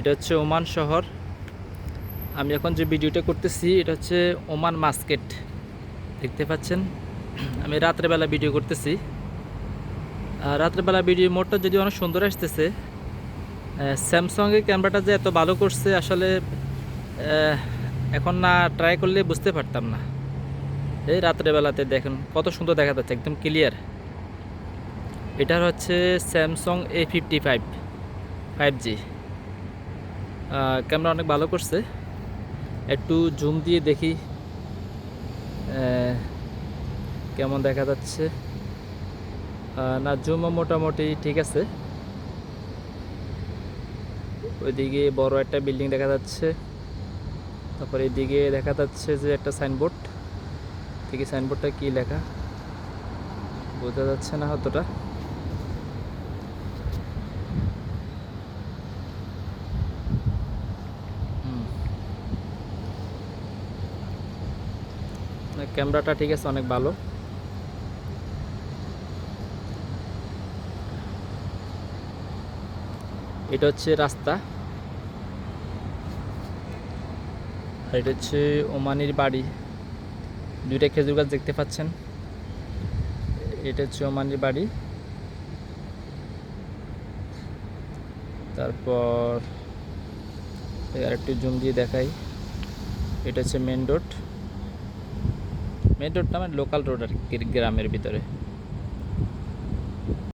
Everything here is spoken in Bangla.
এটা হচ্ছে ওমান শহর। আমি এখন যে ভিডিওটা করতেছি, এটা হচ্ছে ওমান মাস্কেট দেখতে পাচ্ছেন? আমি রাত্রেবেলা ভিডিও করতেছি। রাত্রেবেলা ভিডিও মোডটা যদি অনেক সুন্দর আসতেছে স্যামসংয়ের ক্যামেরাটা যে এত ভালো করছে, আসলে এখন না ট্রাই করলে বুঝতে পারতাম না। এই রাত্রেবেলাতে দেখেন, কত সুন্দর দেখা যাচ্ছে, একদম ক্লিয়ার এটার হচ্ছে Samsung A fifty five five G camera অনেক ভালো করছে। একটু জুম দিয়ে দেখি কেমন দেখা যাচ্ছে। না জুমও মোটামুটি ঠিক আছে। ওইদিকে বড় একটা বিল্ডিং দেখা যাচ্ছে। তারপর এদিকে দেখা যাচ্ছে যে একটা সাইনবোর্ড দেখি সাইনবোর্ডটা কি লেখা? বোঝা যাচ্ছে না অতটা হুম। না, ক্যামেরাটা ঠিক আছে, অনেক ভালো। এটা হচ্ছে রাস্তা। এটা হচ্ছে ওমানির বাড়ি। দুইটা খেজুর গাছ দেখতে পাচ্ছেন। এটা হচ্ছে ওমানির বাড়ি। তারপর আর একটু জুম দিয়ে দেখাই। এটা হচ্ছে মেন রোড। মেন রোডটা মানে লোকাল রোড আর কি গ্রামের ভিতরে।